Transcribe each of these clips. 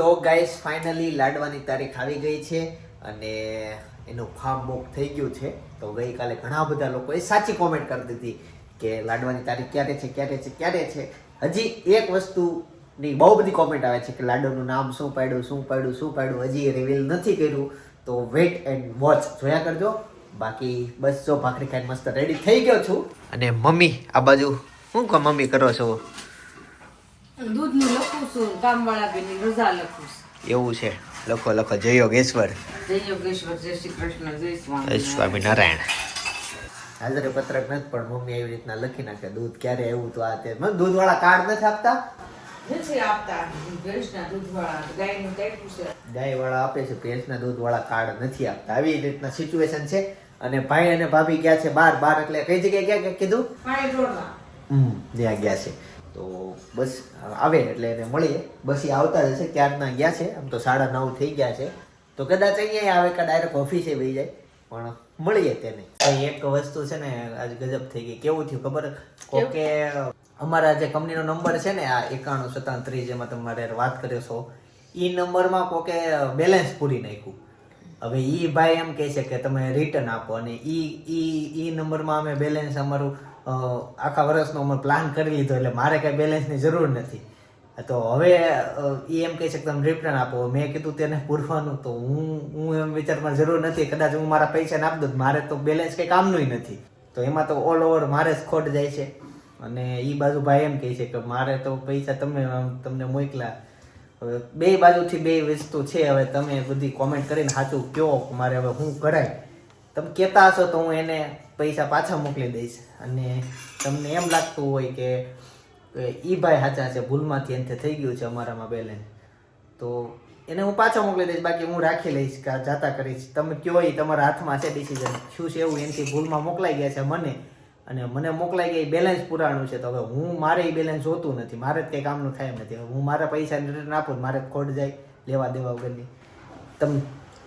તો guys finally લાડવાની તારીખ આવી ગઈ છે અને એનું ફાર્મ બુક થઈ ગયું છે. તો ગઈકાલે ઘણા બધા લોકોએ સાચી કોમેન્ટ કરી દીધી કે લાડવાની તારીખ ક્યારે છે ક્યારે છે ક્યારે છે. હજી એક વસ્તુની બહુ બધી કોમેન્ટ આવે છે કે લાડુનું નામ શું પાડ્યું શું પાડ્યું શું પાડ્યું? હજી રિવીલ નથી કર્યું. તો વેટ એન્ડ વોચ જોયા કરજો. બાકી બસ જો ભાખરી ખાઈને મસ્ત રેડી થઈ ગયો છું. અને મમ્મી, આ બાજુ શું કહો મમ્મી કરો છો? દૂધનું લખું છું કામવાળા બેની રજા લખું છું. એવું છે. લખો લખો. જય યોગેશ્વર. જય યોગેશ્વર. જય શ્રી કૃષ્ણ જય સ્વામી સ્વામિનારાયણ. હાજરે પત્રક નથી પણ મમ્મી એવી રીતના લખી નાખે. દૂધ ક્યારે એવું તો આ તે મને દૂધ વાળા કાર્ડ નથી આપતા? નથી આપતા. ભેંસના દૂધવાળા ગાયનું કાપ્યું છે. ગાય વાળા આપે છે ભેંસના દૂધ વાળા કાર્ડ નથી આપતા. આવી રીતના સિચ્યુએશન છે. અને ભાઈ અને ભાભી ગયા છે બાર બાર એટલે કઈ જગ્યાએ ગયા કીધું? પાણી ઢોળવા હમ ત્યાં ગયા છે. તો બસ આવે એટલે એને મળીએ. બસ એ આવતા જ હશે ક્યારના ગયા છે? આમ તો સાડા નવ થઈ ગયા છે. તો કદાચ અહીંયા આવે કે ડાયરેક્ટ ઓફિસે વહી જાય. પણ મળીએ તેને. એક વસ્તુ છે ને આજ ગજબ થઈ ગઈ. કેવું થયું ખબર? કોકે અમારા જે કંપનીનો નંબર છે ને આ એકાણું સત્તાણું ત્રીસ જેમાં તમારે વાત કર્યો છો એ નંબરમાં કોકે બેલેન્સ પૂરી નાખ્યું. હવે એ ભાઈ એમ કહે છે કે તમે રિટર્ન આપો અને એ ઈ ઈ નંબરમાં અમે બેલેન્સ અમારું આખા વર્ષનો અમે પ્લાન કરી લીધો એટલે મારે કાંઈ બેલેન્સની જરૂર નથી. તો હવે એ એમ કહે છે કે તમે રિટર્ન આપો. મેં કીધું તેને પૂરવાનું, તો હું હું એમ વિચારમાં જરૂર નથી. કદાચ હું મારા પૈસા આપી દઉં મારે તો બેલેન્સ કંઈ કામનું નથી. તો એમાં તો ઓલ ઓવર મારે જ ખોટ જાય છે. અને એ બાજુ ભાઈ એમ કહે છે કે, મારે તો પૈસા તમે તમને મોકલા. હવે બે બાજુથી બે વસ્તુ છે. હવે તમે બધી કોમેન્ટ કરીને સાચું કયો મારે હવે હું કરાય. તમે કહેતા હશો તો હું એને પૈસા પાછા મોકલી દઈશ. અને તમને એમ લાગતું હોય કે એ ભાઈ સાચા છે, ભૂલમાંથી અંતે થઈ ગયું છે અમારામાં બેલેન્સ તો એને હું પાછા મોકલી દઈશ, બાકી હું રાખી લઈશ કે જાતા કરીશ. તમે કયો એ તમારા હાથમાં છે ડિસિઝન શું છે એવું? એનાથી ભૂલમાં મોકલાઈ ગયા છે મને. અને મને મોકલાઈ ગયા એ બેલેન્સ પુરાણું છે. તો હવે હું મારે એ બેલેન્સ જોતું નથી. મારે જ કંઈ કામનું થાય નથી. હવે હું મારા પૈસા રિટર્ન આપું મારે ખોટ જાય લેવા દેવા વગરની. તમે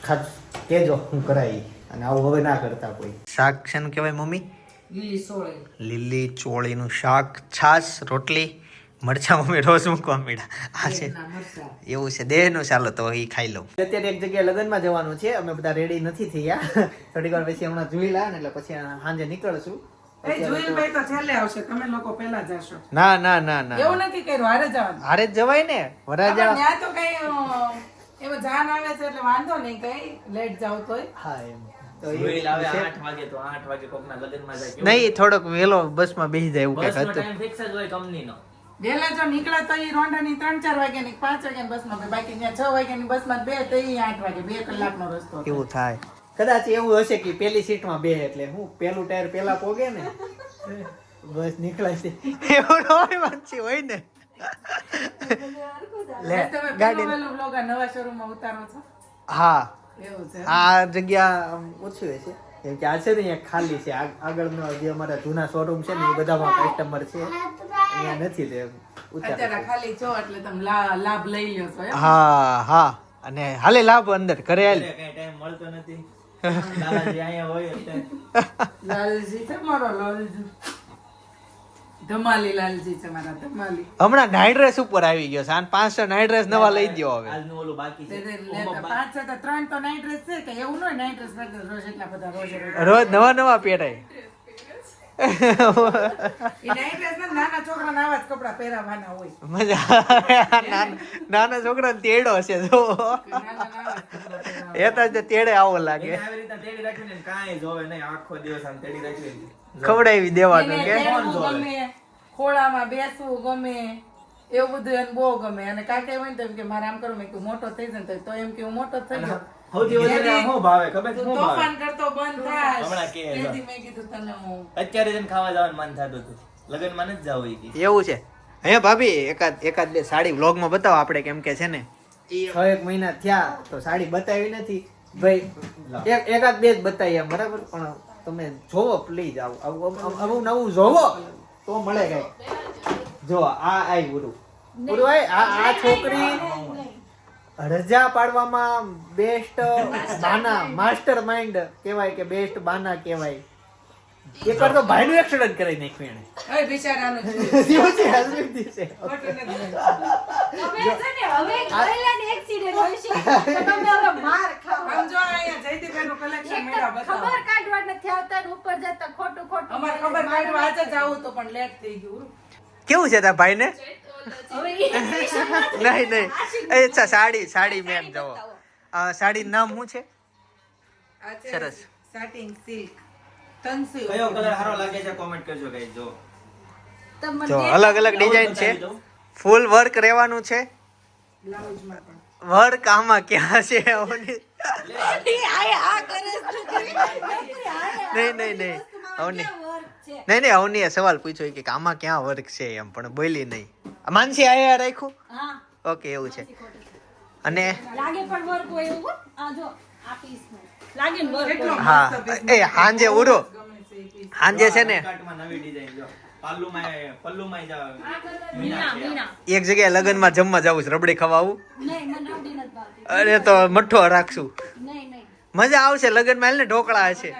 ખાસ કહેજો, હું કરાવી અને આવું હવે ના કરતા કોઈ. શાક છે કહેવાય મમ્મી? લીલી ચોળી. લીલી ચોળીનું શાક છાશ રોટલી મરચા મમ્મી રોજ મૂકવા મીડા આ છે. એવું છે. દેહનું ચાલો તો એ ખાઈ લઉં. અત્યારે એક જગ્યાએ લગ્નમાં જવાનું છે. અમે બધા રેડી નથી થયા. થોડીક વાર પછી હમણાં જોઈ લા ને એટલે પછી સાંજે નીકળશું. તો છેલ્લે આવશે. તમે લોકો પહેલા જશો. ના ના ના ના. એવું નથી કર્યું. હારે જવાનું. હારે જવાય ને. વરાજા ત્યાં તો કઈ અ, જાન આવે છે એટલે વાંધો નહીં કઈ. લેટ જાવ તોય. હા એમ. નહીં થોડોક વહેલો બસમાં બેસી જાય એવું કંઈક હતું. ફિક્સ જ હોય કંપનીનો. વહેલા જો નીકળે તો એ રોંઢાની ત્રણ ચાર વાગ્યાની પાંચ વાગ્યાની બસમાં બાકી ત્યાં છ વાગ્યાની બસમાં બે તો ઈ આઠ વાગે બે કલાકનો રસ્તો એવું થાય. કદાચ એવું હશે કે પેલી સીટમાં બે એટલે હું પેલું ટાયર પેલા પોગે ને બસ નીકળે છે. એવું હોય વાંચી હોય ને. લે ગાડી નવા શોરૂમમાં ઉતારો છો? હા. આ જગ્યા ઓછી હોય છે. કેમ કે આ છે ને અહીંયા ખાલી છે. આગળનો જે અમારા જૂના શોરૂમ છે ને એ બધામાં કસ્ટમર છે. અહીંયા નથી તે ઉતાર અત્યારે ખાલી છો એટલે તમે લાભ લઈ લ્યો છો હા હા. અને હાલે લાભ અંદર કરે હાલે. કઈ ટાઈમ મળતો નથી. લાલજી અહીંયા હોય એટલે લાલજી તમારો લાલજી. ધમાલી લાલજી છે મારા ધમાલી. હમણાં નાઈટ ડ્રેસ ઉપર આવી ગયો સાન. પાંચ નાઇટ ડ્રેસ નવા લઈ ગયો હવે. આજનું ઓલું બાકી છે. પાંચ છે તો ત્રણ તો નાઈટ ડ્રેસ છે કે એવું ન નાઈટ ડ્રેસ રોજ એટલા બધા રોજ રોજ રોજ નવા નવા પહેરાય. નાઈટ નાના છોકરાને આવા જ કપડાં પહેરાવાના હોય. મજા આવે. નાના નાના છોકરા તેડો છે જો. એ તો જે તેડે આવો લાગે. કાંઈ જોવે નહીં આખો દિવસ આમ તેડી રાખી ખવડાવી દેવાનું કે? જોવે? ખોળામાં બેસવું ગમે એવું બધું એને બહુ ગમે. અને કાંઈ એમ તો કે મારે આમ કરવું મેં કીધું મોટો થઈ જાય તો એમ કે હું મોટો થઈ ગયો. કે મેં અત્યારે ખાવા જવાનું મન થતું હતું. લગ્નમાં નથી જવું ઈ એવું છે? હે ભાભી એકાદ એકાદ બે સાડી વ્લોગમાં બતાવો આપણે કેમ કે છે ને. છ એક મહિના થયા તો સાડી બતાવી નથી. ભાઈ એક એકાદ બે જ બતાવી એમ બરાબર? પણ તમે જોવો પ્લીઝ આવું આવું નવું જોવો તો મળે કઈ જો આ આઈ ગુરુ. ગુરુ આ આ છોકરી રજા પાડવામાં બેસ્ટ બાના માસ્ટર માઇન્ડ કહેવાય કે બેસ્ટ બાના કહેવાય. એક વાર તો ભાઈનું એક્સિડન્ટ કરી નાખ્યું એને બિચારાનું છે હવે તમે માર અહીંયા મેળા બતાવો. ખબર કાઢવા નથી આવતા ને ઉપર જતા ખોટું ખોટું અમારે ખબર કાઢવા આજે જ આવું હતું પણ લેટ થઈ ગયું. કેવું છે તારા ભાઈને? નહીં નહીં. અચ્છા સાડી સાડી મેમ જવો સાડી નામ શું છે? સરસ. satin silk. તનસી કયો કલર સારો લાગે છે? કોમેન્ટ કરજો ગાઈસ જો તમને અલગ અલગ ડિઝાઇન છે. ફૂલ વર્ક રહેવાનું છે. બ્લાઉઝમાં પણ. વર્ક કામાં ક્યાં છે અવની? ઈ આય આ કરે છે. નહીં નહીં નહીં. અવની. નહીં નહીં અવનીએ સવાલ પૂછ્યો કે આમાં ક્યાં વર્ક છે એમ પણ બોલી નહીં. માનસી આયા રાખ્યું? ઓકે એવું છે. અને? લાગે પણ વર્ક હોય એવું આ જો લાગે ને વર્ક કેટલો હોય. હા એ હાંજે ઉડો. હાંજે છે ને? નવી ડિઝાઇન જો. એક જગ્યાએ લગ્નમાં જમવા જવું છે રબડી ખવાવું. નહીં મને આવડી નથી ભાવતી. અરે તો મઠ્ઠો રાખશું. મજા આવશે લગ્નમાં ને ઢોકળા હશે.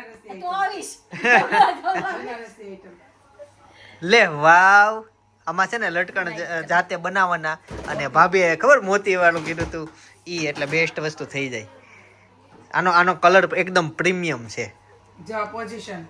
લે વાવ. આમાં છે ને લટકણ જાતે બનાવવાના. અને ભાભીએ ખબર મોતી વાળું કીધું તું? ઈ એટલે બેસ્ટ વસ્તુ થઈ જાય. આનો આનો કલર એકદમ પ્રીમિયમ છે. જો પોઝિશન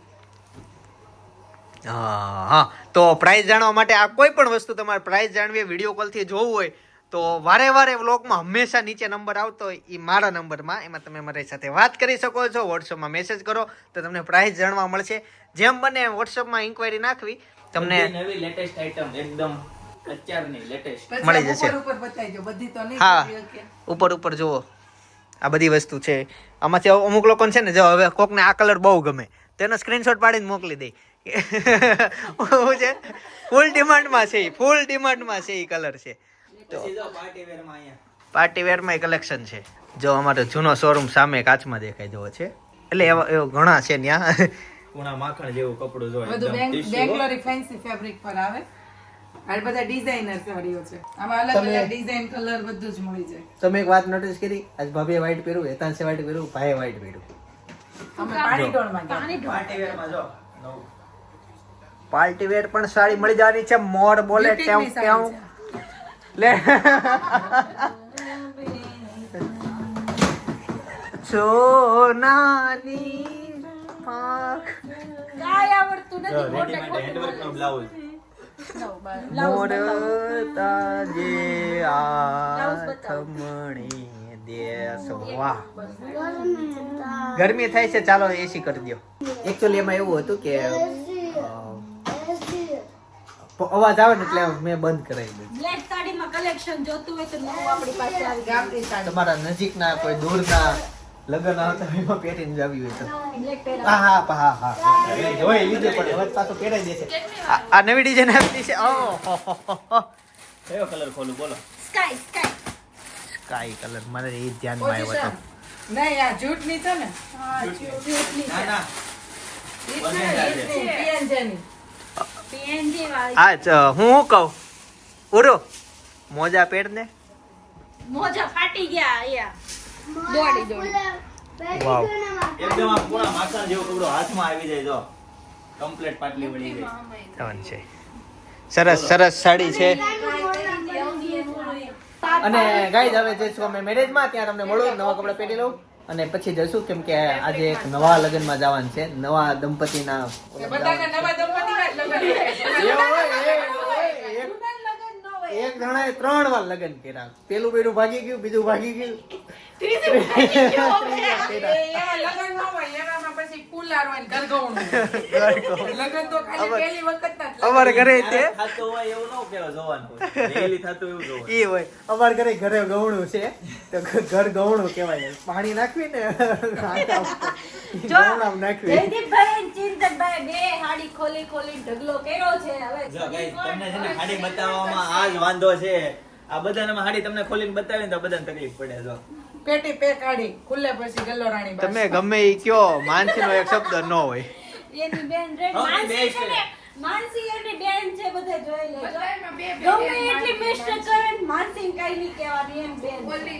હા હા. તો પ્રાઇસ જાણવા માટે આ કોઈ પણ વસ્તુ તમારે પ્રાઇસ જાણવી વીડિયો કોલથી જોવું હોય તો વારે વારે વ્લોગમાં હંમેશા નીચે નંબર આવતો હોય એ મારા નંબરમાં એમાં તમે મારી સાથે વાત કરી શકો છો વોટ્સઅપમાં મેસેજ કરો તો તમને પ્રાઇસ જાણવા મળશે. જેમ બને વોટ્સઅપમાં ઇન્ક્વાયરી નાખવી તમને નવી લેટેસ્ટ આઈટમ એકદમ અત્યારની લેટેસ્ટ મળી જશે. ઉપર ઉપર બતાવી દો બધી તો નહીં હા. ઉપર ઉપર જુઓ. આ બધી વસ્તુ છે. આમાંથી અમુક લોકો છે ને જો હવે કોકને આ કલર બહુ ગમે તેનો સ્ક્રીનશોટ પાડીને મોકલી દે. શું છે ફૂલ ડિમાન્ડમાં છે ફૂલ ડિમાન્ડમાં છે એ કલર છે. તો વેરમાં કલેક્શન છે. જો અમારો જૂનો શોરૂમ સામે કાચમાં દેખાય જેવો છે. એટલે એવા એવા ઘણા છે ત્યાં કુણા માખણ જેવું કપડું જો બધું હો. બેંગ્લોરી ફેન્સી ફેબ્રિક પર આવે. આ બધા ડિઝાઇનર સાડીઓ છે. આમાં અલગ અલગ ડિઝાઇન કલર બધું જ મળી જાય. તમે એક વાત નોટિસ કરી? આજ ભાભીએ વ્હાઈટ પહેર્યું હેતાંશે વ્હાઈટ પહેર્યું ભાઈએ વ્હાઈટ પહેર્યું. અમે પાણી ઢોળમાં પાણી ઢોળ. માં જો નવું. પાર્ટી વેર પણ સારી મળી જવાની છે. મોર બોલે ટેવ ટેવ લે. સોનાની આંખ. કાય આવડતું નથી. મોટે હેન્ડવર્ક નો બ્લાઉઝ મોર તાજે Blouse બતાવો. આથમણી દેશ. વાહ. ગરમી થાય છે. ચાલો એસી કરી દો એકચ્યુઅલી એમાં એવું હતું કે અવાજ આવે ને એટલે મેં બંધ કરાવી દીધું બ્લેક સાડીમાં કલેક્શન જોતું હોય તો નવું આપણી પાસે આવી ગયું સાડી. તમારા નજીકના કોઈ દૂરના લગ્ન આવતા એમાં પહેરીને જાવી હોય તો. બ્લેક હા હા હા હા હા. જોઈ લીધું પણ હવે પાછું પહેરાઈ દેશે. આ આ નવી ડિઝાઇન આપી છે. ઓહો કયો કલર ખોલું? બોલો. સ્કાય સ્કાય સ્કાય કલર મને એ ધ્યાનમાં આવ્યો હતો. નહીં આ જૂટની છે ને? ના ના. છે. ને, ની. જ, હું શું કહું? ઉડો. મોજા પહેર ને મોજા ફાટી ગયા અહીંયા. દોડી દોડી. વાવ. એકદમ આ પૂરા માખણ જેવો કપડો હાથમાં આવી જાય જો. કમ્પ્લીટ પાટલી વળી ગઈ. ધન છે. સરસ સરસ સાડી છે. અને ગાઈઝ હવે જઈશું અમે મેરેજમાં ત્યાં તમને મળો નવા કપડા પહેરી લઉં. અને પછી જશું કેમ કે આજે એક નવા લગ્નમાં જવાનું છે. નવા દંપતીના એક જણાએ ત્રણ વાર લગ્ન કર્યા. પેલું બેડું ભાગી ગયું બીજું ભાગી ગયું. એ એવા લગ્ન ન હોય, એવામાં પછી કુલાર હોય ને ઘરગવણું હોય. લગ્ન તો ખાલી અમાર- ઘરે અમારે ઘરે ઘરે ગૌણું છે તો ઘર ગૌણું કેવાય પાણી નાખવી ને આટા ઉપર. ઈ ગવણામાં નાખવી જયદીપભાઈ અને ચિંતનભાઈ બે હાડી ખોલી ખોલી ઢગલો કર્યો છે હવે તમને છે ને હાડી બતાવવામાં આ જ વાંધો છે આ બધાનામાં હાડી તમને ખોલીને બતાવીને તો બધાને તકલીફ પડે જો પેટી પે કાઢી ખુલ્લે પછી ગલ્લો રાણી તમે ગમે ઈ કયો માનસીનો એક શબ્દ ન હોય. એની બેન રેડ. માનસી છે. ને માનસી એની બેન છે બધે જોઈ લેજો. બધાયમાં બે બે ગમે એટલી માનસી મિસ્ટેક કરે ને માનસી કઈ નહીં કહેવાની એમ બેન બોલી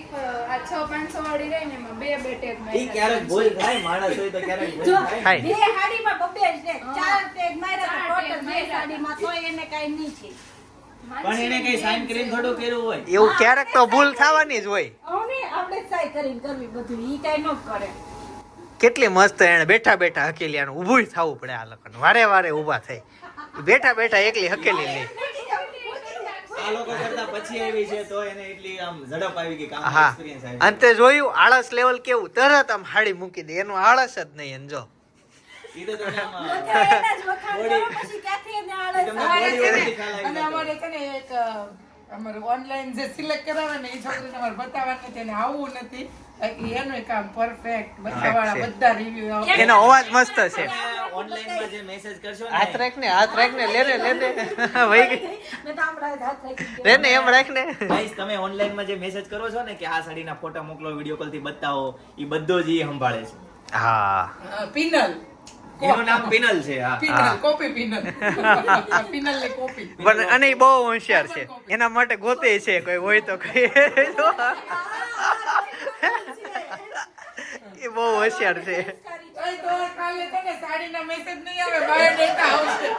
આ છ પાંચસો વાળી રહી ને એમાં બે બે ટેગ ઈ ક્યારેક ભૂલ થાય માણસ હોય તો ક્યારેક ભૂલ થાય. બે હાડીમાં બબે છે. ચાર ટેગ માર્યા તો ટોટલ બે. સાડીમાં તોય એને કઈ નહીં છે. પણ એને કઈ સાઈન કરીને થોડું કર્યું હોય? એવું ક્યારેક તો ભૂલ થવાની જ હોય. હવે આપણે સાઈન કરીને કરવી બધું ઈ કાઈ ન કરે. કેટલી મસ્ત એને બેઠા બેઠા હકેલી આનું ઊભું થવું પડે આ લોકોને વારે વારે ઊભા થાય બેઠા બેઠા એકલી હકેલી લે. આ લોકો કરતા પછી આવી છે તો એને એટલી આમ ઝડપ આવી ગઈ કામ હા. એક્સપિરિયન્સ આવી અંતે જોયું આળસ લેવલ કેવું? તરત આમ હાડી મૂકી દે. એનું આળસ જ નહીં એને જો. ઈ તો તમને આમ, એના જ વખાણ કરવા પછી ક્યાંથી એને આળસ તમને અમારે body છે ને, ઓછી ખ્યાલ આવી અને અમારે છે ને એક અમારે ઓનલાઈન જે સિલેક્ટ કરાવે ને એ છોકરીને અમારે બતાવવાનું નથી એને નથી. એનું કામ પરફેક્ટ બધાવાળા બધા રિવ્યુ એનો અવાજ મસ્ત છે. તમે ઓનલાઈનમાં જે મેસેજ કરશો હાથ ને. રાખ ને હાથ રાખ ને લે ને લે ને વહી ગઈ. મેં તો હમણાં હાથ રાખી લે ને એમ રાખ ને Guys, તમે ઓનલાઈનમાં જે મેસેજ કરો છો ને કે આ સાડીના ફોટા મોકલો વીડિયો કોલથી બતાવો ઈ બધો જ એ સંભાળે છે. હા. પિનલ. એનું નામ પિનલ છે પિનલ કોપી પિનલ. પિનલની કોપી. પણ અને ઈ બહુ હોશિયાર છે. એના માટે ગોતે છે કોઈ હોય તો કઈ. એ બહુ હોશિયાર છે. ઓય તો કાલે છે ને સાડીના મેસેજ નહીં આવે બાયોડેટા આવશે.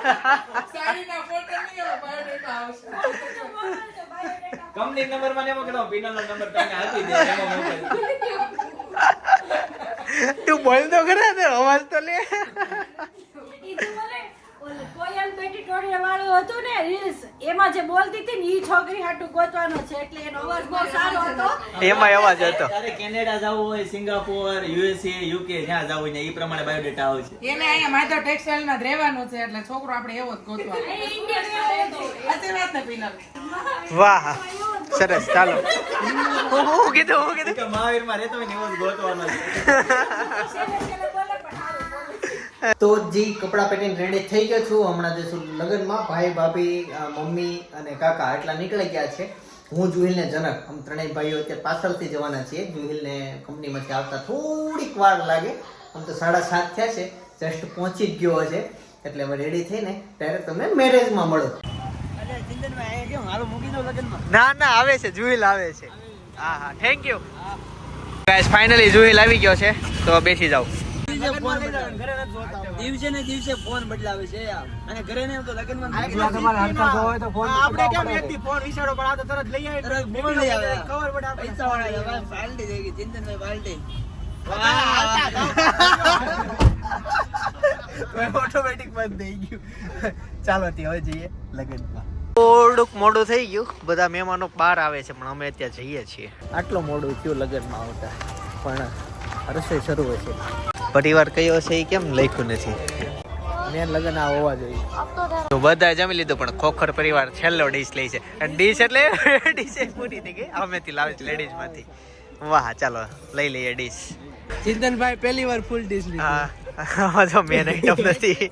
સાડીના ફોટો નહીં આવે બાયોડેટા આવશે. કંપની નંબરમાં પિનલ નંબર તમને આપી દે એમાં. તું બોલ તો ને અવાજ લે. કોયલ બેટી વાળું હતું ને રીલ્સ. એમાં જે બોલતી હતી ને ઈ છોકરી હાટુ ગોતવાનો છે એટલે એનો અવાજ બહુ સારો હતો. એમાં અવાજ હતો. તારે કેનેડા જવું હોય સિંગાપોર યુએસએ યુકે જ્યાં જવું હોય ને ઈ પ્રમાણે બાયોડેટા આવે છે. એને અહીંયા માધવ ટેક્સટાઇલમાં રહેવાનું છે એટલે છોકરો આપણે એવો જ ગોતવાનો. એ ઇન્ડિયન હતો. સાચી વાત ને પિનલ? વાહ. સરસ ચાલો. હું હું કીધું હું કીધું. કે મહાવીરમાં રહેતો હોય ને એવો જ ગોતવાનો છે. છેલ્લે છેલ્લે બોલે પણ સારું બોલે તો જી કપડાં પહેરીને રેડી થઈ ગયો છું હમણાં જઈશું લગ્નમાં ભાઈ ભાભી મમ્મી અને કાકા એટલા નીકળી ગયા છે હું જુહિલ ને જનક. આમ ત્રણેય ભાઈઓ અત્યારે પાછળથી જવાના છીએ. જુહિલ ને કંપનીમાંથી આવતા થોડીક વાર લાગે. આમ તો સાડા સાત થયા છે જસ્ટ પહોંચી જ ગયો છે એટલે હવે રેડી થઈને ડાયરેક્ટ તમે મેરેજમાં મળો. ના ના આવે છે જુહિલ આવે છે. હા હા thank you guys finally Juhil આવી ગયો છે તો બેસી જાઓ. દિવસે ને દિવસે ફોન બદલાવે છે અને ઘરે ને એમ તો આપણે કેમ ફોન વિચારો પણ આ તો તરત લઈ આવે ફોન લઈ આવે. આપણે પૈસા વાળા ગઈ ચિંતનભાઈ પાર્ટી ઓટોમેટિક બંધ થઈ ગયું. ચાલો હવે જઈએ લગ્નમાં. થોડુંક મોડું થઈ ગયું. બધા મહેમાનો બહાર આવે છે પણ અમે ત્યાં જઈએ છીએ. આટલું મોડું થયું લગ્નમાં આવતા? પણ રસોઈ શરૂ હોય છે. પરિવાર કયો છે એ કેમ લખ્યું નથી? મેન લગ્ન આ હોવા જોઈએ. તો બધા જમી લીધું પણ ખોખર પરિવાર છેલ્લો ડીશ લે છે. ડીશ એટલે ડીશ પૂરી થઈ ગઈ. અમેથી લાવે છે વાહ ચાલો લઈ લઈએ ડીશ. ચિંતનભાઈ પહેલી વાર ફૂલ ડીશ હા આમાં જો મેન આઈટમ નથી.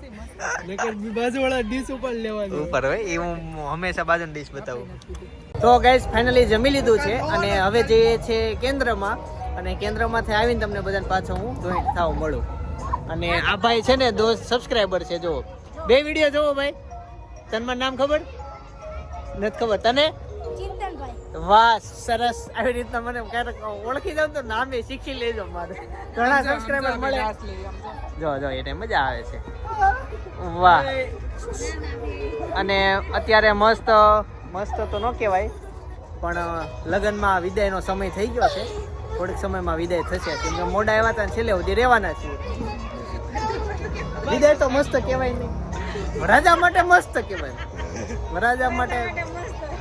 બાજુ વાળા ડીશ ઉપર લેવાનું ઉપર હોય એ હું હંમેશા બાજુની ડીશ બતાવું. તો ગાઈસ ફાઇનલી જમી લીધું છે અને હવે જે છે કેન્દ્રમાં અને કેન્દ્રમાંથી આવીને તમને બધાને પાછો હું જોઈન્ટ થાવ મળું. અને આ ભાઈ છે ને દોસ્ત સબસ્ક્રાઈબર છે જો બે વીડિયો જોવો ભાઈ. તનમાં નામ ખબર? નથી ખબર તને? વાહ સરસ. આવી રીતના મને ક્યારેક ઓળખી જાવ તો નામે શીખી લેજો મારે. ઘણા સબસ્ક્રાઈબર મળે. જો જો એને મજા આવે છે. વાહ. અને અત્યારે મસ્ત મસ્ત તો ન કહેવાય પણ લગ્નમાં વિદાયનો સમય થઈ ગયો છે. થોડીક સમયમાં વિદાય થશે. કેમ કે મોડા આવ્યા હતા છેલ્લે સુધી રહેવાના છીએ. વિદાય તો મસ્ત કહેવાય નહીં. રાજા માટે મસ્ત કહેવાય. રાજા માટે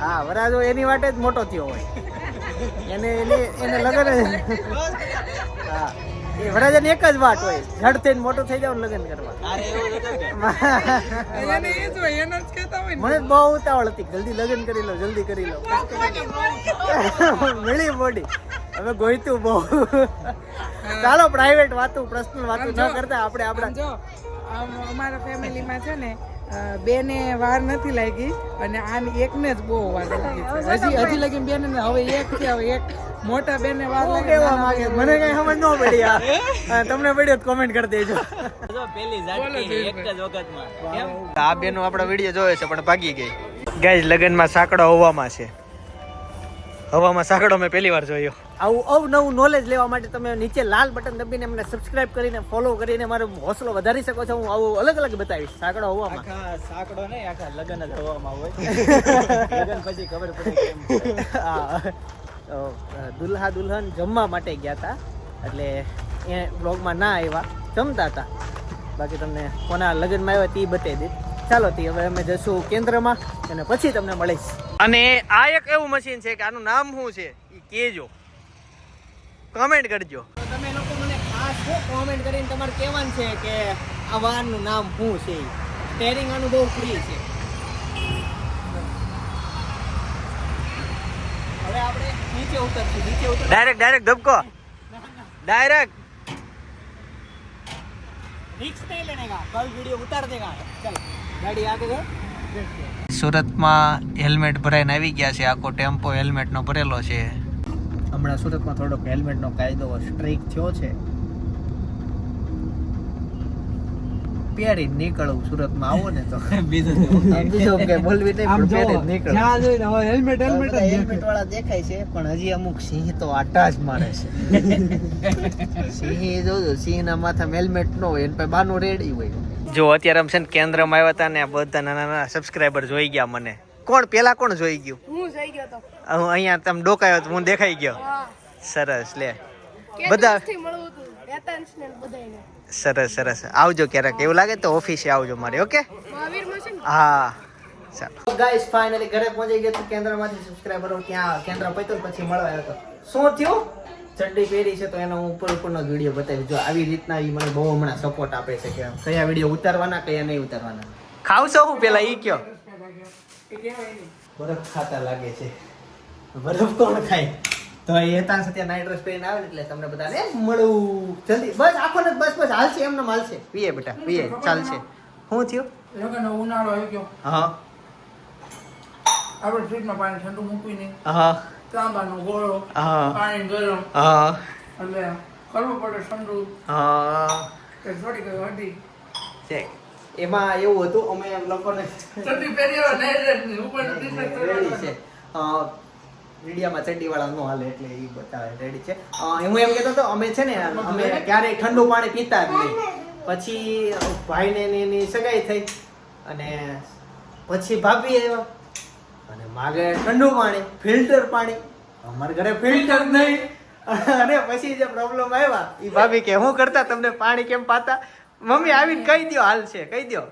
હા વરાજો એની માટે જ મોટો થયો હોય. એને એને એને લગ્ન હા એ વરાજાની એક જ વાત હોય. જડ થઈને મોટું થઈ જાવ ને લગ્ન કરવા. મને બહુ ઉતાવળ હતી જલ્દી લગ્ન કરી લો જલ્દી કરી લો. મળી બોડી હવે ગોઈતું બહુ. ચાલો પ્રાઇવેટ વાતું પર્સનલ વાતું ન કરતા આપણે આપણા જો આમ અમારા ફેમિલીમાં છે ને બેને વાર નથી લાગી અને આને એકને જ બહુ વાર લાગી છે. હજી હજી લગી બેને હવે એક છે હવે એક મોટા બેને વાર લાગે મને કઈ સમજ ન પડી આ. તમને પડ્યો કોમેન્ટ કરી દેજો. જો પેલી ઝાટકી એક જ વખતમાં. આ બેનો આપણો વીડિયો જોવે છે પણ ભાગી ગઈ. ગાઈઝ લગનમાં સાંકડો હોવામાં છે. હવામાં સાંકળો મેં પહેલી વાર જોયો. આવું અવનવું નોલેજ લેવા માટે તમે નીચે લાલ બટન દબીને અમને સબસ્ક્રાઇબ કરીને ફોલો કરીને મારો હોસલો વધારી શકો છો. હું આવું અલગ અલગ બતાવીશ. સાંકળો હવામાં. આખા સાંકડો નહીં આખા લગન જ હવામાં હોય. લગ્ન પછી ખબર પડે કેમ હા. દુલ્હા દુલ્હન જમવા માટે ગયા હતા એટલે એ બ્લોગમાં ના આવ્યા. જમતા હતા બાકી તમને કોના લગ્નમાં આવ્યા તે બતાવી દે ચાલો તે હવે અમે જશું કેન્દ્રમાં અને પછી તમને મળીશ અને આ એક એવું મશીન છે કે આનું નામ શું છે એ કહેજો કમેન્ટ કરજો તમે લોકો મને ખાસ કોમેન્ટ કરીને તમારે કહેવાનું છે કે આ વાહનનું નામ શું છે સ્ટેરિંગ આનું બહુ ફ્રી છે હવે આપણે નીચે ઉતરશું નીચે ઉતર ડાયરેક્ટ ડાયરેક્ટ ધબકો ડાયરેક્ટ रिक्स नहीं लेने का कल वीडियो उतार देगा चल गाड़ी आगे गए સુરતમાં હેલ્મેટ ભરાઈને આવી ગયા છે. આખો ટેમ્પો હેલ્મેટનો ભરેલો છે. હમણાં સુરતમાં થોડોક હેલ્મેટનો કાયદો સ્ટ્રીક થયો છે. પહેરી નીકળવું સુરતમાં આવો ને તો. બીજો કે બોલવી નહીં પણ પહેરી નીકળવું જ્યાં જોઈને હવે હેલ્મેટ હેલ્મેટ હેલ્મેટ વાળા દેખાય. છે પણ હજી અમુક સિંહ તો આટા જ મારે છે. સિંહ જોજો સિંહ ના માથામાં હેલ્મેટ ન હોય એને પાસે બાનું રેડી હોય. જો અત્યારે આમ છે ને કેન્દ્રમાં આવ્યા હતા ને બધા નાના નાના સબસ્ક્રાઈબર જોઈ ગયા મને. કોણ? પેલા કોણ જોઈ ગયું? હું જોઈ ગયો તો. હું અહીંયા તમે ડોકાયો તો હું દેખાઈ ગયો. સરસ લે. બધા સરસ સરસ. આવજો ક્યારેક. એવું લાગે તો ઓફિસે આવજો મારે ઓકે? હા. ચાલો ગાઈસ ફાઇનલી ઘરે પહોંચી ગયા તો કેન્દ્રમાંથી સબસ્ક્રાઈબરો ત્યાં કેન્દ્ર પહોંચ્યો પછી મળવા આવ્યો હતો. શું થયું? ચડ્ડી પહેરી છે તો એનો હું ઉપર ઉપરનો વીડિયો બતાવી. જો આવી રીતના એ મને બહુ હમણાં સપોર્ટ આપે છે કે કયા વીડિયો ઉતારવાના કયા નહીં ઉતારવાના. ખાવશો હું પેલા ઈ કયો? બરફ ખાતા લાગે છે. બરફ કોણ ખાય? તો એ હતા સત્યા નાઇટ ડ્રેસ પહેરીને આવે એટલે તમને બધાને મળું જલ્દી બસ આખો ને બસ બસ હાલશે એમને હાલશે. પીએ બેટા પીએ ચાલશે. શું થયું? લગન ઉનાળો આવી ગયો. હા. આપણે ફ્રીજમાં પાણી ઠંડુ મૂકીને હા. તાંબાનો ગોળો પાણી ગરમ. એટલે કરવું પડે ઠંડુ. હા. કે થોડી કઈ હટી એમાં એવું હતું અમે લોકોને ચડ્ડી પહેરી આવે ઉપર રેડી છે. મીડિયામાં ચડ્ડીવાળા નો હાલે એટલે એ બતાવે રેડી છે. હું એમ કહેતો હતો અમે છે ને અમે ક્યારેય ઠંડુ પાણી પીતા જ નહીં. પછી ભાઈને ને એની સગાઈ થઈ. અને પછી ભાભી આવ્યા. માગે ઠંડુ પાણી ફિલ્ટર પાણી. અમારા ઘરે ફિલ્ટર નહીં. અને પછી જે પ્રોબ્લેમ આવ્યા એ ભાભી કે હું કરતા તમને પાણી કેમ પાતા? મમ્મી આવીને કહી દ્યો હાલ છે કહી દ્યો.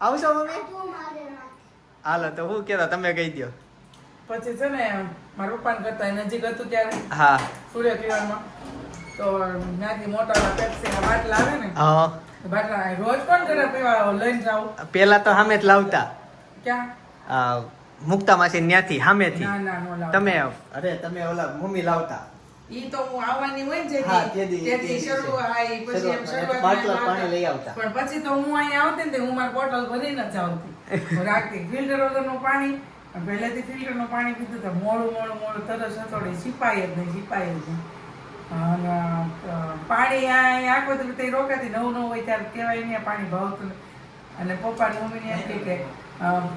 આવશો મમ્મી? હાલો તો હું કહેતા તમે કહી દ્યો. પછી છે ને મારા પપ્પાને કરતા નજીક હતું ત્યારે. હા. સૂર્ય કિરણમાં તો ત્યાંથી મોટા પેપ્સીના બાટલા આવે ને હા. બાટલા રોજ કોણ ઘરે પીવા લઈને જાવ પેલા તો સામે જ લાવતા. ક્યાં? આ, મુક્તા માસી ન્યાથી સામેથી ના ના નો તમે અરે તમે ઓલા મમ્મી લાવતા. ઈ તો હું આવવાની હોય ને તેથી- શરૂ હા, પછી એમ બાટલા પાણી લઈ આવતા. પણ પછી તો હું અહીં આવતી ને હું મારી બોટલ ભરીને જ આવતી. રાખતી ફિલ્ટર વગરનું પાણી અને પહેલેથી ફિલ્ટરનું પાણી પીધું તો મોડું મોડું મોડું તરસ હતોડી સિપાઈ જ નહીં સિપાઈ જ નહીં. અને પાણી આખો તો રોકાતી નવું નવું હોય ત્યારે કહેવાય નહીં પાણી ભાવતું અને પપ્પા ને મમ્મીને એમ કે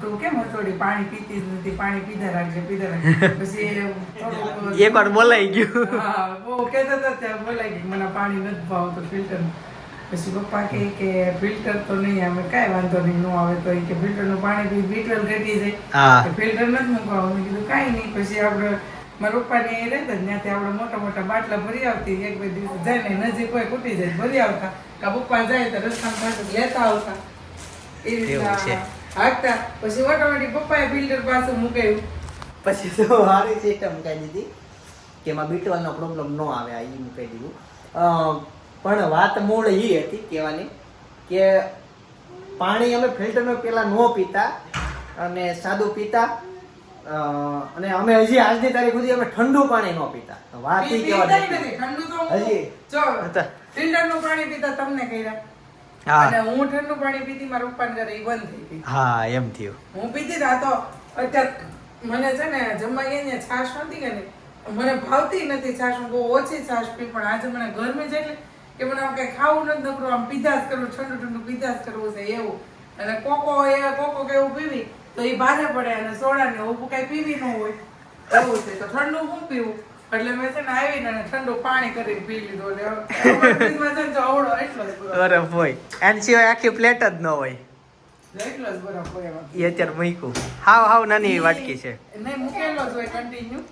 તું કેમ હતોડી પાણી પીતી જ નથી પાણી પીધા રાખજે પીધા રાખજે. પછી એક વાર બોલાઈ ગયું. હા બહુ કહેતા હતા ત્યાં બોલાઈ ગયું મને પાણી નથી ભાવતું ફિલ્ટર. પછી પપ્પા કહે કે ફિલ્ટર તો નહીં અમે કાંઈ વાંધો નહીં નો આવે. તો કે ફિલ્ટરનું પાણી પી બીટલ ઘટી જાય. ફિલ્ટર નથી મૂકવા. મેં કીધું કાંઈ નહીં. પછી આપણે મારા પપ્પાને એ રહેતા જ ત્યાંથી આપણે મોટા મોટા બાટલા ભરી આવતી એક બે દિવસ જાય ને નજીક હોય ખૂટી જાય ભરી આવતા. કા પપ્પા જાય તો રસ્તામાં લેતા આવતા. એવી એવું છે. હાંકતા પછી ઓટોમેટિક પપ્પાએ ફિલ્ટર પાછું મુકાયું પછી તો સારી સિસ્ટમ મૂકાઈ દીધી કે એમાં બીટવાનો પ્રોબ્લેમ ન આવે આ એ મૂકાઈ દીધું પણ વાત મૂળ એ હતી કહેવાની કે પાણી અમે ફિલ્ટરનું પહેલાં ન પીતા અને સાદું પીતા અને અમે હજી આજની તારીખ સુધી અમે ઠંડુ પાણી ન પીતા વાત એ પી- કહેવા પીતા ય જતી. નથી. ઠંડુ તો હું- હજી? ફિલ્ટરનું પાણી પીતા તમને કહી અને હું ઠંડુ પાણી પીતી મારા પપ્પાને ઘરે ઈ બંધ થઈ ગઈ. હા એમ થયું. હું પીતી તા તો અત્યારે મને છે ને જમવા ગઈ ને છાશ નહોતી કે મને ભાવતી નથી છાશ હું બહુ ઓછી છાશ પી પણ આજે મને ગરમી છે એટલે કે મને આમ કઈ ખાવું નથી નકરું આમ પીધા જ કરવું ઠંડુ ઠંડુ પીધા જ કરવું છે એવું. અને કોકો એ કોકો કે એવું પીવી તો એ ભારે પડે અને સોડા ને એવું કઈ પીવી ન હોય એવું છે. તો ઠંડુ હું પીવું? એટલે મેં છે ને આવીને અને ઠંડુ પાણી કરીને પી લીધું. એટલે એટલો જ બરફ હોય એની સિવાય આખી પ્લેટ જ ન હોય. એટલો જ બરફ હોય એ અત્યારે મૂક્યું. હાવ હાવ નાની વાટકી છે. નહીં મૂકેલો જ હોય કન્ટિન્યુ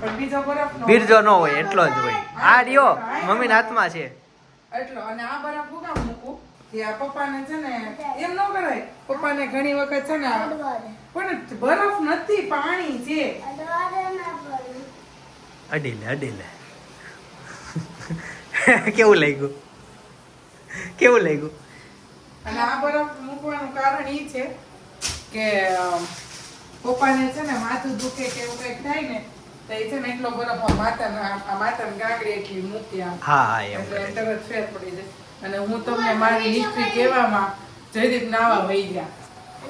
પણ બીજો બરફ નો બીરજો ન હોય. એટલો જ હોય. આ રહ્યો મમ્મીના હાથમાં છે. એટલો. અને આ બરફ હું કામ મૂકું? કે આ પપ્પાને છે ને એમ ન કરાય. પપ્પાને ઘણી વખત છે ને પણ બરફ નથી પાણી છે. અડીલે અડીલે. કેવું લાગ્યું? કેવું લાગ્યું? અને આ બરફ મૂકવાનું કારણ એ છે કે પપ્પાને છે ને માથું દુખે કે એવું કંઈક થાય ને તો એ છે ને એટલો બરફ આ માતર આ માતાને ગાગડી એટલી મૂકી હા હા એમ એટલે તરત ફેર પડી જાય. અને હું તમને મારી હિસ્ટ્રી કહેવામાં જયદીપ નાવા વહી ગયા.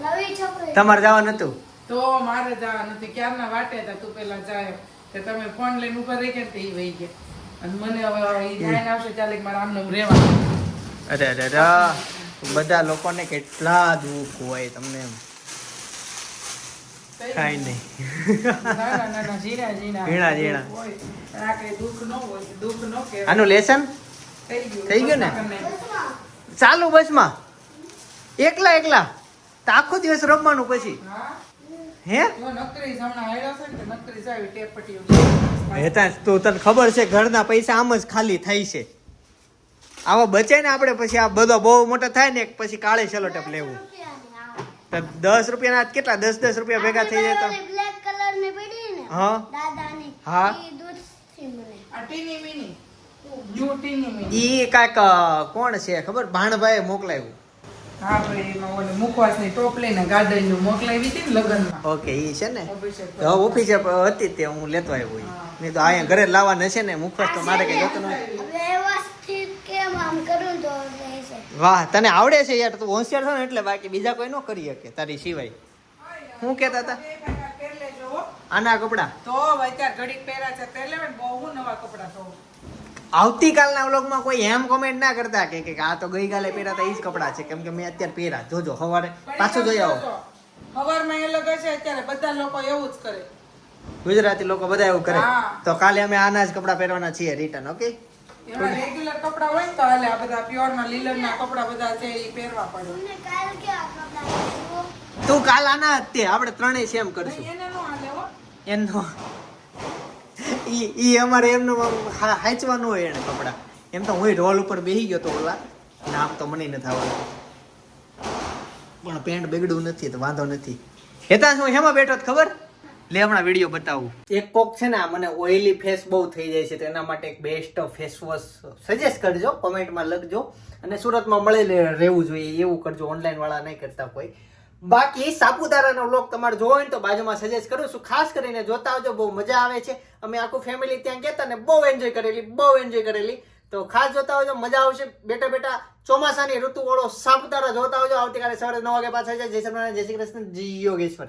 નવી તમારે જવાનું હતું? તો મારે જવાનું નથી ક્યારના વાટે હતા તું પેલા જાય? તો તમે ફોન લઈને ઉપર રહી ગયા તે વહી ગયા. અને મને હવે એ ધ્યાન આવશે ચાલે કે મારા આમનું રહેવા અરે અરે અરે બધા લોકોને કેટલા દુઃખ હોય તમને નહીં. આનું લેસન? થઈ ગયું. ને? ચાલુ બસમાં? એકલા એકલા? આખો દિવસ રમવાનું પછી? હા? હે જો નકરી હમણાં હાલ્યો છે ને તો તને ખબર છે ઘરના પૈસા આમ જ ખાલી થાય છે. આવા બચે ને આપણે પછી આ બધો બહુ મોટો થાય ને પછી કાળે સેલો ટેપ લેવું. તો દસ રૂપિયાના કેટલા? દસ દસ રૂપિયા ભેગા થઈ જાય તો? બ્લેક કલરની પડી ને હા. હા. ઈ દૂધથી મને આ ટીની મીની. ન્યુ ટીની મીની. ઈ કાંઈક કોણ છે ખબર? ભાણભાઈએ મોકલાવ્યું. હા ભાઈ એમાં ઓલી મુખવાસની ટોપલી ને ગાર્ડનનું મોકલાવી હતી ને લગ્નમાં. ઓકે એ છે ને? ઓફિસે હતી તે હું લેતો આવ્યો ઈ. નહીં તો અહીંયા ઘરે લાવવાના છે ને મુખવાસ તો મારે કઈ જતું નથી. તો વાહ તને આવડે છે યાર તું હોશિયાર છો ને એટલે બાકી બીજા કોઈ ન કરી શકે તારી સિવાય. શું કહેતા હતા? હો. આના કપડા? તો અત્યારે ઘડીક પહેરા છે લેવાય બહુ નવા કપડા તો આવતીકાલના વ્લોગમાં કોઈ એમ કોમેન્ટ ના કરતા કે કે આ તો ગઈકાલે પહેર્યા હતા એ જ કપડાં છે. કેમ કે મેં અત્યારે પહેર્યા. જોજો સવારે પાછું જોઈ આવો. સવારમાં એ લોકો છે અત્યારે બધા લોકો એવું જ કરે. ગુજરાતી લોકો બધા એવું કરે. તો કાલે અમે આના જ કપડાં પહેરવાના છીએ રિટર્ન ઓકે એમાં રેગ્યુલર કપડાં હોય ને તો હાલે આ બધા પ્યોર ના કપડાં બધા છે એ પહેરવા પડે. કાલ કેવા તું કાલ આના જ તે આપણે ત્રણેય સેમ કરશું. એને નો હાલે હો. એનો ઈ અમારે એમનો હાંચવાનું હોય એને કપડાં. એમ તો હું રોલ ઉપર બેસી ગયો તો ઓલા. નામ તો મને નથી આવડતું. પણ પેન્ટ બગડ્યું નથી, તો વાંધો નથી. હેતા હું હેમાં બેઠો ખબર? લે હમણાં વીડિયો બતાવું. એક કોક છે ને મને ઓઇલી ફેસ બહુ થઈ જાય છે, તો એના માટે એક બેસ્ટ ફેસ વોશ સજેસ્ટ કરજો કોમેન્ટમાં લખજો. અને સુરતમાં મળે રહેવું જોઈએ, એવું કરજો ઓનલાઈન વાળા નહીં કરતા કોઈ. બાકી સાપુતારાનો વ્લોગ તમારે જોવો હોય તો બાજુમાં સજેસ્ટ કરું છું. ખાસ કરીને જોતા આવજો, બહુ મજા આવે છે. અમે આખું ફેમિલી ત્યાં ગયા અને બહુ એન્જોય કરેલી, બહુ એન્જોય કરેલી. તો ખાસ જોતા આવજો, મજા આવશે. બેટા બેટા ચોમાસાની ઋતુ વાળો સાપુતારા જોતા આવજો. આવતીકાલે સવારે નવ વાગે પાછા જય શ્રી જય શ્રી કૃષ્ણ, જય યોગેશ્વર.